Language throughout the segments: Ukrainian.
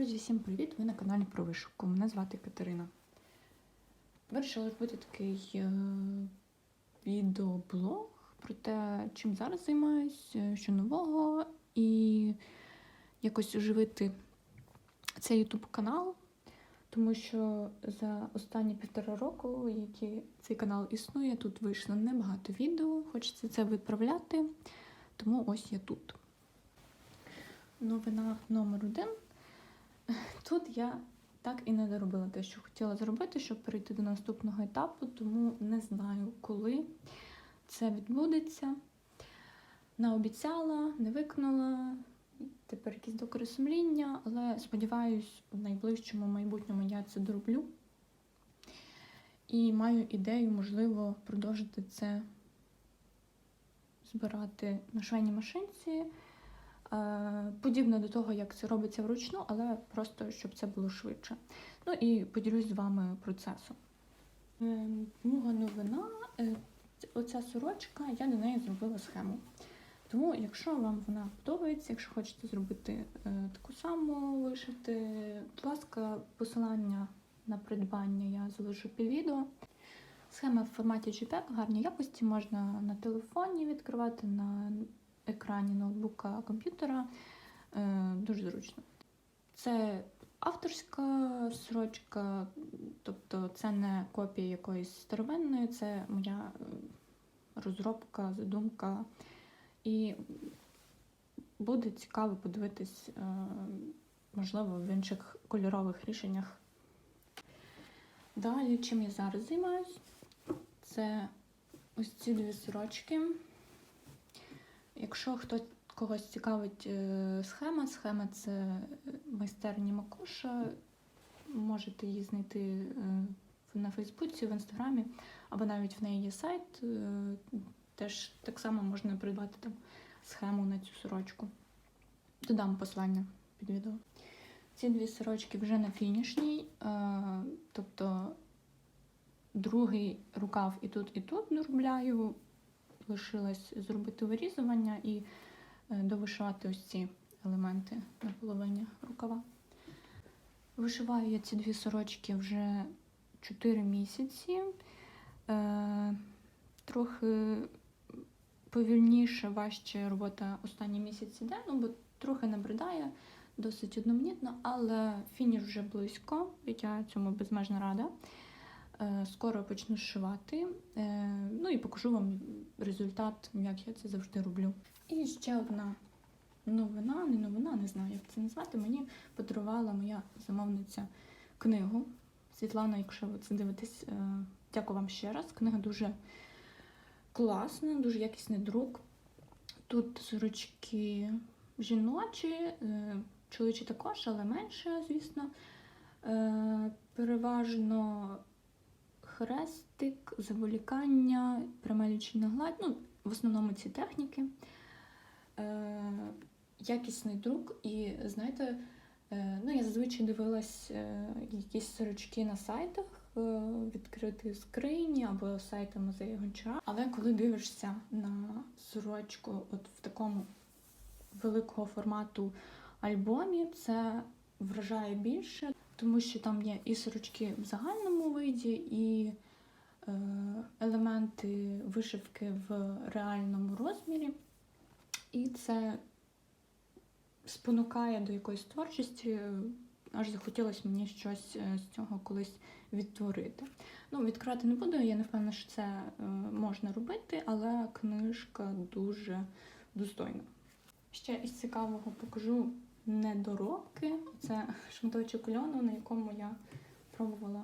Друзі, всім привіт! Ви на каналі про вишивку. Мене звати Катерина. Вирішила зробити такий е, відеоблог про те, чим зараз займаюсь, е, що нового, і якось оживити цей YouTube канал, тому що за останні півтора року, які цей канал існує, тут вийшло небагато відео, хочеться це виправляти, тому ось я тут. Новина номер один. Тут я так і не доробила те, що хотіла зробити, щоб перейти до наступного етапу, тому не знаю, коли це відбудеться. Наобіцяла, не виконала, тепер якісь докори сумління, але сподіваюсь, в найближчому майбутньому я це дороблю. І маю ідею, можливо, продовжити це збирати на швейній машинці. Е, Подібно до того, як це робиться вручну, але просто щоб це було швидше. Ну і поділюсь з вами процесом. Друга новина, е, оця сорочка, я до неї зробила схему. Тому, якщо вам вона подобається, якщо хочете зробити е, таку саму вишити, будь ласка, посилання на придбання я залишу під відео. Схема в форматі JPEG гарній якості, можна на телефоні відкривати, на екрані ноутбука комп'ютера. Е, Дуже зручно. Це авторська сорочка, тобто це не копія якоїсь старовинної, це моя е, розробка, задумка. І буде цікаво подивитись, е, можливо, в інших кольорових рішеннях. Далі, чим я зараз займаюсь, це ось ці дві сорочки. Якщо хтось когось цікавить е, схема, схема це майстерні Макуша. Можете її знайти е, на Фейсбуці, в інстаграмі, або навіть в неї є сайт. е, Теж так само можна придбати там схему на цю сорочку. Додам послання під відео. Ці дві сорочки вже на фінішній, тобто другий рукав і тут, і тут доробляю. Лишилось зробити вирізування і е, довишивати ось ці елементи на половині рукава. Вишиваю я ці дві сорочки вже 4 місяці. Е, Трохи повільніше, важче робота останні місяці йде, ну бо трохи набридає, досить одноманітно, але фініш вже близько, я цьому безмежно рада. Е, Скоро почну зшивати. Е, Ну і покажу вам результат, як я це завжди роблю. І ще одна новина, не новина, не знаю, як це назвати. Мені подарувала моя замовниця книгу. Світлана, якщо ви це дивитесь, е, дякую вам ще раз. Книга дуже класна, дуже якісний друк. Тут сорочки жіночі, чоловічі також, але менше, звісно. Переважно хрестик, заволікання, пряма лічильна гладь. Ну, в основному ці техніки. Е, якісний друк. І знаєте, е, ну, я зазвичай дивилась е, якісь сорочки на сайтах, е, відкриті скрині або сайти музею Гончара. Але коли дивишся на сорочку от в такому великого формату альбомі, це вражає більше, тому що там є і сорочки в загальному виді, і е, елементи вишивки в реальному розмірі. І це спонукає до якоїсь творчості. Аж захотілося мені щось е, з цього колись відтворити. Ну, відкривати не буду, я не впевнена, що це е, можна робити, але книжка дуже достойна. Ще із цікавого покажу недоробки. Це шматочок льону, на якому я пробувала,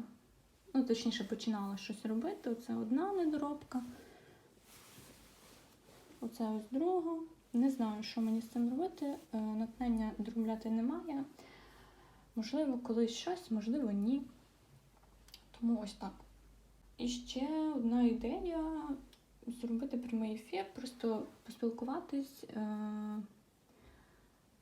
ну, точніше, починала щось робити. Оце одна недоробка. Оце ось друга. Не знаю, що мені з цим робити. Е, Натхнення доробляти немає. Можливо, колись щось, можливо, ні. Тому ось так. І ще одна ідея зробити прямий ефір, просто поспілкуватись.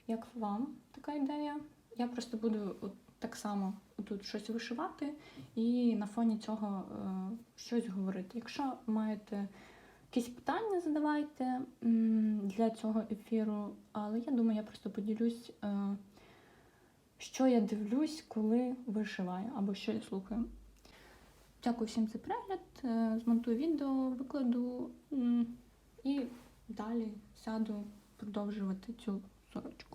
Як вам така ідея? Я просто буду от так само тут щось вишивати і на фоні цього е, щось говорити. Якщо маєте якісь питання, задавайте для цього ефіру, але я думаю, я просто поділюсь, е, що я дивлюсь, коли вишиваю або що я слухаю. Дякую всім за перегляд. Е, Змонтую відео, викладу і далі сяду продовжувати цю сорочку.